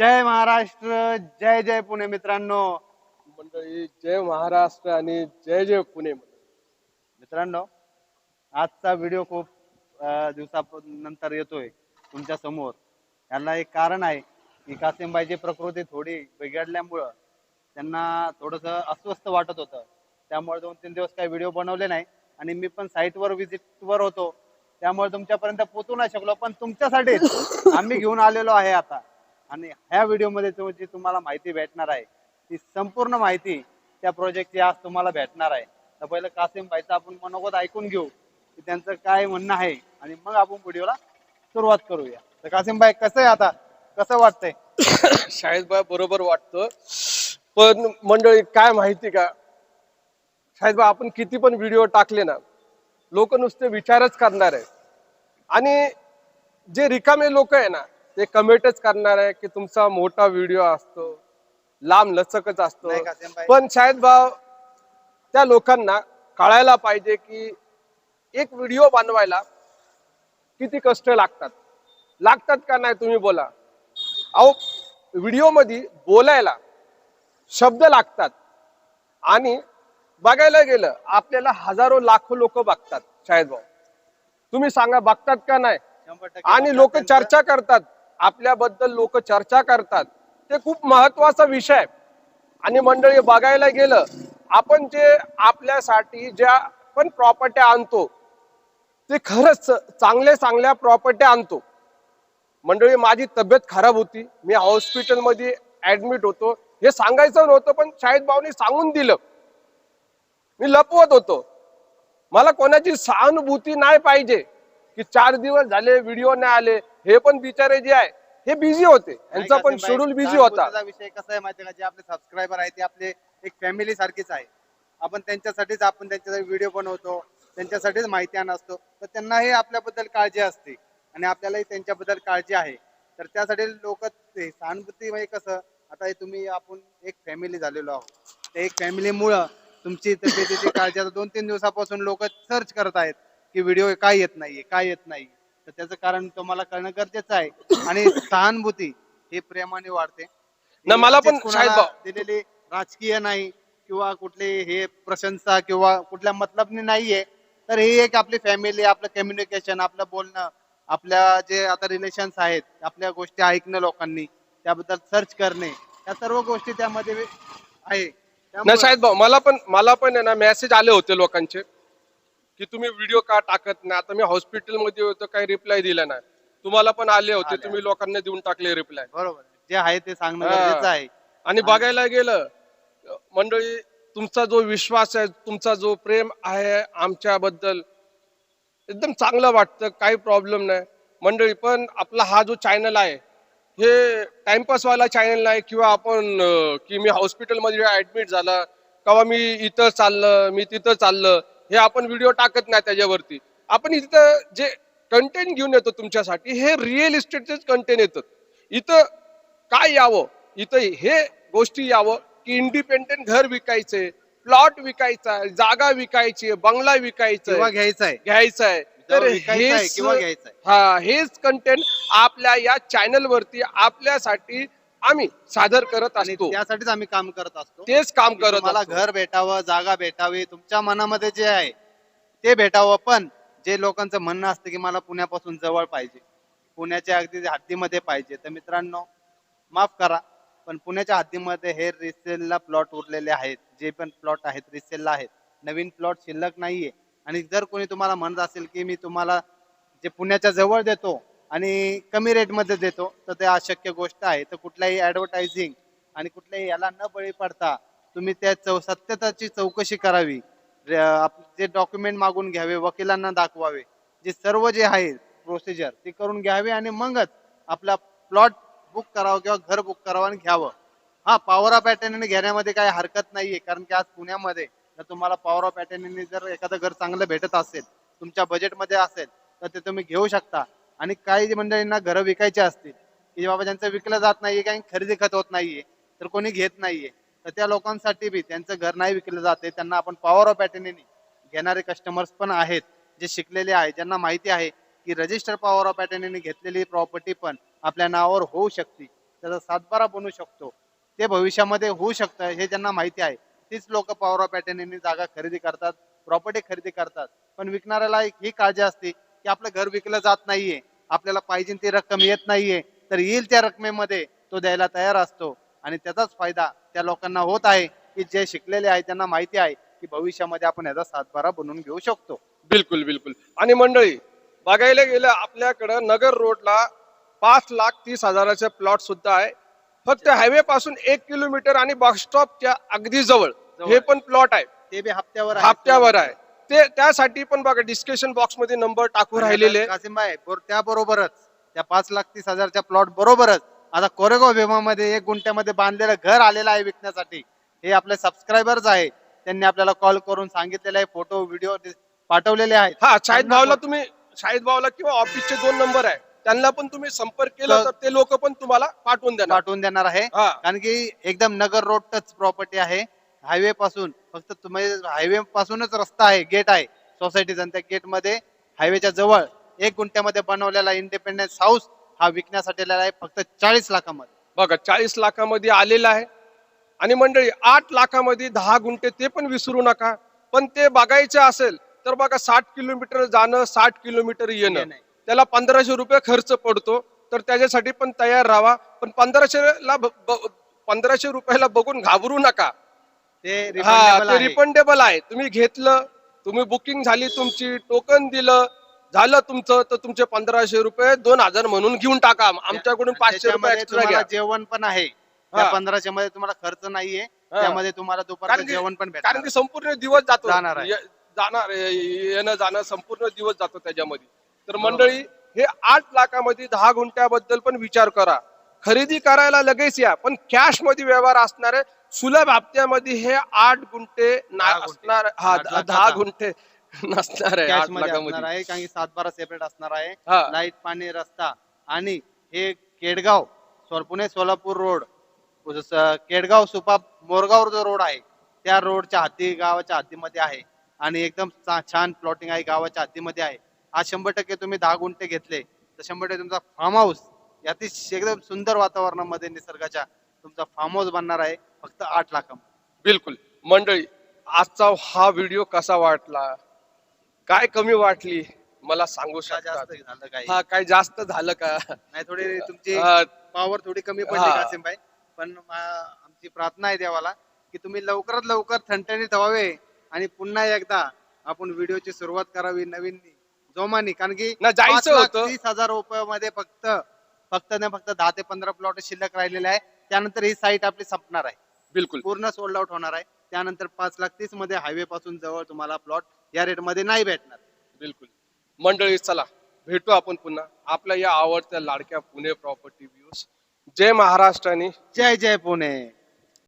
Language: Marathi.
जय महाराष्ट्र जय जय पुणे मित्रांनो. मंडळी जय महाराष्ट्र आणि जय जय पुणे. मित्रांनो आजचा व्हिडिओ खूप अं, दिवसानंतर येतोय तुमच्यासमोर. याला एक कारण आहे की कासिमबाईची प्रकृती थोडी बिघडल्यामुळं त्यांना थोडस अस्वस्थ वाटत होतं. त्यामुळे दोन तीन दिवस काही व्हिडिओ बनवले नाही. आणि मी पण साईटवर वर होतो. त्यामुळे तुमच्यापर्यंत पोहोचू नाही शकलो पण तुमच्यासाठी आम्ही घेऊन आलेलो आहे आता. आणि ह्या व्हिडिओमध्ये जी तुम्हाला माहिती भेटणार आहे ती संपूर्ण माहिती त्या प्रोजेक्टची आज तुम्हाला भेटणार आहे. तर पहिलं कासिम भाईचं आपण मनोगत ऐकून घेऊ की त्यांचं काय म्हणणं आहे आणि मग आपण व्हिडिओला सुरुवात करूया. तर कासिम भाई कसं आहे आता? कसं वाटतंय? शाळेत बा बरोबर वाटतं. पण मंडळी काय माहिती का? शाळेत बा आपण किती पण व्हिडिओ टाकले ना लोक नुसते विचारच करणार आहे आणि जे रिकामे लोक आहे ना ते कमेंटच करणार आहे की तुमचा मोठा व्हिडिओ असतो लांब लचकच असतो. नाही पण शाळेत भाव त्या लोकांना कळायला पाहिजे की एक व्हिडिओ बनवायला किती कष्ट लागतात. लागतात का नाही तुम्ही बोला. अहो व्हिडिओमध्ये बोलायला शब्द लागतात. आणि बघायला गेलं आपल्याला हजारो लाखो लोक बघतात शाळेत भाऊ. तुम्ही सांगा बघतात का नाही? शंभर टक्के आणि लोक चर्चा करतात. आपल्याबद्दल लोक चर्चा करतात. ते खूप महत्त्वाचा विषय. आहे आणि मंडळी बघायला गेलं आपण जे आपल्यासाठी ज्या पण प्रॉपर्ट्या आणतो ते खरंच चांगल्या चांगल्या प्रॉपर्ट्या आणतो. मंडळी माझी तब्येत खराब होती. मी हॉस्पिटलमध्ये ऍडमिट होतो. हे सांगायचं नव्हतं पण शाहिद भाऊनी सांगून दिलं. मी लपवत होतो. मला कोणाची सहानुभूती नाही पाहिजे की चार दिवस झाले व्हिडिओ नाही आले. हे पण बिचारे जे आहे हे बिझी होते. यांचा पण शेड्यूल बिझी होता. विषय कसा आहे माहिती का? जे आपले सबस्क्रायबर आहेत ते आपले एक फॅमिली सारखीच आहे. आपण त्यांच्यासाठीच आपण त्यांच्यासाठी व्हिडिओ बनवतो त्यांच्यासाठीच माहिती आणत असतो तर त्यांनाही आपल्याबद्दल काळजी असते आणि आपल्यालाही त्यांच्याबद्दल काळजी आहे. तर त्यासाठी लोक सहानुभूती म्हणजे कसं आता हे तुम्ही आपण एक फॅमिली झालेलो आहोत. एक फॅमिलीमुळं तुमची तब्येतीची काळजी आता दोन तीन दिवसापासून लोक सर्च करत आहेत की व्हिडिओ काय येत नाहीये काय येत नाही तर त्याचं कारण तुम्हाला कळणं गरजेचं आहे. आणि सहानुभूती ही प्रेमाने वाढते. ना, मला पण शाहिद भाऊ- दिलेली राजकीय नाही किंवा कुठली हे प्रशंसा किंवा कुठल्या मतलबनी नाहीये तर ही एक आपली फॅमिली आपलं कम्युनिकेशन आपलं बोलणं आपल्या जे आता रिलेशन्स आहेत आपल्या गोष्टी ऐकणं लोकांनी त्याबद्दल सर्च करणे या सर्व गोष्टी त्यामध्ये आहे. ना शाहिद भाऊ मला पण मला पण आहे ना मेसेज आले होते लोकांचे. की तुम्ही व्हिडिओ का टाकत नाही? आता मी हॉस्पिटलमध्ये होतो काही रिप्लाय दिला नाही. तुम्हाला पण आले होते आले, तुम्ही लोकांना देऊन टाकले रिप्लाय बरोबर जे आहे ते सांगणं हा. गरजेचं आहे. आणि बघायला गेलं मंडळी तुमचा जो विश्वास आहे तुमचा जो प्रेम आहे आमच्याबद्दल एकदम चांगलं वाटतं काही प्रॉब्लेम नाही. मंडळी पण आपला हा जो चॅनल आहे हे टाइमपास वाला चॅनल नाही किंवा आपण अं, की मी हॉस्पिटलमध्ये ऍडमिट झाला किंवा मी इथं चाललं मी तिथं चाललं हे आपण व्हिडिओ टाकत नाही त्याच्यावरती. आपण इथं जे कंटेंट घेऊन येतो तुमच्यासाठी हे रिअल इस्टेटचेच कंटेंट येतात इथं काय यावं? इथं हे गोष्टी यावं की इंडिपेंडेंट घर विकायचे प्लॉट विकायचा आहे, जागा विकायची बंगला विकायचा घ्यायचं आहे घ्यायचा आहे तर हेच आहे हा हेच कंटेंट आपल्या या चॅनल वरती आपल्यासाठी आम्ही सादर करत आणि असतो. त्यासाठीच आम्ही काम करत असतो. तेच काम की करत तुम्हाला असतो. घर भेटावं जागा भेटावी तुमच्या मनामध्ये जे आहे ते भेटावं. पण जे लोकांचं म्हणणं असतं की मला पुण्यापासून जवळ पाहिजे पुण्याच्या अगदी हद्दीमध्ये पाहिजे. तर मित्रांनो माफ करा पण पुण्याच्या हद्दीमध्ये हे रिसेलला प्लॉट उरलेले आहेत. जे पण प्लॉट आहेत रिसेलला आहेत. नवीन प्लॉट शिल्लक नाहीये. आणि जर कोणी तुम्हाला म्हणत असेल की मी तुम्हाला जे पुण्याच्या जवळ देतो आणि कमी रेटमध्ये देतो तर ते अशक्य गोष्ट आहे. तर कुठल्याही ॲडव्हर्टायझिंग आणि कुठल्याही याला न बळी पडता तुम्ही त्या चौ सत्यताची चौकशी करावी. जे डॉक्युमेंट मागून घ्यावे वकिलांना दाखवावे. जे सर्व जे आहे प्रोसिजर ते करून घ्यावे आणि मगच आपला प्लॉट बुक करावं किंवा घर बुक करावं आणि घ्यावं. हा पॉवर ऑफ अटेंडने घेण्यामध्ये काही हरकत नाहीये कारण की आज पुण्यामध्ये जर तुम्हाला पॉवर ऑफ अटेंडने जर एखादं घर चांगलं भेटत असेल तुमच्या बजेटमध्ये असेल तर ते तुम्ही घेऊ शकता. आणि काही मंडळींना घरं विकायची असतील की बाबा ज्यांचं विकलं जात नाहीये काही खरेदी खत होत नाहीये तर कोणी घेत नाहीये तर त्या लोकांसाठी बी त्यांचं घर नाही विकलं जाते त्यांना आपण पॉवर ऑफ अटर्नी घेणारे कस्टमर्स पण आहेत जे शिकलेले आहेत ज्यांना माहिती आहे की रजिस्टर पॉवर ऑफ अटर्नी घेतलेली प्रॉपर्टी पण आपल्या नावावर होऊ शकते त्याचा सातबारा बनू शकतो ते भविष्यामध्ये होऊ शकतं हे ज्यांना माहिती आहे तीच लोक पॉवर ऑफ अटर्नी जागा खरेदी करतात प्रॉपर्टी खरेदी करतात पण विकणाऱ्याला एक ही काळजी असते की आपलं घर विकलं जात नाहीये आपल्याला पाहिजे ती रक्कम येत नाहीये तर येईल त्या रकमेमध्ये तो द्यायला तयार असतो. आणि त्याचाच फायदा त्या लोकांना होत आहे की जे शिकलेले आहे त्यांना माहिती आहे की भविष्यामध्ये आपण याचा सातबारा बनवून घेऊ शकतो. बिलकुल बिलकुल. आणि मंडळी बघायला गेलं आपल्याकडं नगर रोडला पाच लाख तीस हजाराचे प्लॉट सुद्धा आहे. फक्त हायवे पासून एक किलोमीटर आणि बस स्टॉपच्या अगदी जवळ. जवळ. हे पण प्लॉट आहे. ते बी हप्त्यावर आहे. हप्त्यावर आहे. ते त्यासाठी पण बघा डिस्कशन बॉक्समध्ये नंबर टाकून राहिलेले कासिमबाई त्याबरोबरच त्या पाच लाख तीस हजारच्या प्लॉट बरोबरच आता कोरेगाव भीमामध्ये एक गुंठ्यामध्ये बांधलेलं घर आलेलं आहे विकण्यासाठी. हे आपले सबस्क्रायबर्स आहे. त्यांनी आपल्याला कॉल करून सांगितलेले आहे फोटो व्हिडिओ पाठवलेले आहेत. हा शाहिद भावला तुम्ही शाहिद भावला किंवा ऑफिसचे दोन नंबर आहे. त्यांना पण तुम्ही संपर्क केला तर- तर ते लोक पण तुम्हाला पाठवून देणार. पाठवून देणार आहे. हा. कारण की एकदम नगर रोड टच प्रॉपर्टी आहे. हायवे पासून फक्त तुम्ही हायवे पासूनच रस्ता आहे गेट आहे. सोसायटीचा त्या गेटमध्ये हायवेच्या जवळ एक गुंठ्यामध्ये बनवलेला इंडिपेंडन्स हाऊस हा विकण्यासाठी आहे फक्त चाळीस लाखामध्ये. बघा चाळीस लाखामध्ये आलेलं आहे. आणि मंडळी आठ लाखामध्ये दहा गुंठे ते पण विसरू नका. पण ते बघायचे असेल तर बघा साठ किलोमीटर जाणं साठ किलोमीटर येणं. त्याला पंधराशे रुपये खर्च पडतो. तर त्याच्यासाठी पण तयार राहा. पण पंधराशे ला पंधराशे रुपयाला बघून घाबरू नका. ते हा आहे. रिफंडेबल आहे. तुम्ही घेतलं तुम्ही बुकिंग झाली तुमची टोकन दिलं झालं तुमचं तर तुमचे पंधराशे रुपये दोन हजार म्हणून घेऊन टाका. आमच्याकडून पाचशे रुपये त्याच्यामध्ये एक्स्ट्रा तुम्हाला घ्या. जेवण पण आहे. त्या हा. पंधराशे मध्ये तुम्हाला खर्च नाहीये. हा. त्यामध्ये तुम्हाला दुपारचं की- जेवण पण कारण भेटणार की संपूर्ण दिवस जातो. जाणार आहे. ये- जाणार ये- येणं जाणं संपूर्ण दिवस जातो त्याच्यामध्ये. तर मंडळी हे आठ लाखामध्ये दहा गुंठ्याबद्दल पण विचार करा. खरेदी करायला लगेच या. पण कॅशमध्ये व्यवहार असणार आहे सुलभ हप्त्यामध्ये हे आठ गुंठे. असणार हा. दहा गुंठे. नसणार आहे कॅश आठमध्ये असणार लाखामध्ये आहे कारण की सातबारा सेपरेट असणार आहे. लाइट पाणी रस्ता. आणि हे केडगाव पुणे सोलापूर रोड. केडगाव सुपा मोरगाव जो रोड आहे त्या रोडच्या हद्दी गावाच्या हद्दीमध्ये आहे. आणि एकदम छान प्लॉटिंग आहे गावाच्या हद्दीमध्ये आहे. आज शंभर टक्के तुम्ही दहा गुंठे घेतले तर शंभर टक्के तुमचा फार्म हाऊस अतिशय एकदम सुंदर वातावरणामध्ये निसर्गाच्या तुमचा फार्म हाऊस बनणार आहे. फक्त आठ लाखामध्ये बिलकुल. मंडळी आजचा हा व्हिडिओ कसा वाटला? काय कमी वाटली? मला सांगू का शकता? जास्त झालं काही? हा काय जास्त झालं का? नाही थोडी तुमची हा, पॉवर थोडी कमी पडली हा. कासिम भाई. पण मा- आमची प्रार्थना आहे देवाला की तुम्ही लवकरात लवकर थंडणीत व्हावे आणि पुन्हा एकदा आपण व्हिडिओची सुरुवात करावी नवीन जोमानी. कारण की जायचं पाच लाख होतं. तीस हजार रुपयामध्ये फक्त फक्त ना फक्त दहा ते पंधरा प्लॉट शिल्लक राहिलेले आहे. त्यानंतर ही साईट आपली संपणार आहे. बिलकुल. पूर्ण सोल्ड आउट होणार आहे. त्यानंतर पाच लाख तीसमध्ये हायवे पासून जवळ तुम्हाला प्लॉट या रेटमध्ये नाही भेटणार. बिलकुल. मंडळी चला भेटू आपण पुन्हा. आपल्या या आवडत्या लाडक्या पुणे प्रॉपर्टी व्ह्यूज जय महाराष्ट्र आणि जय जय पुणे.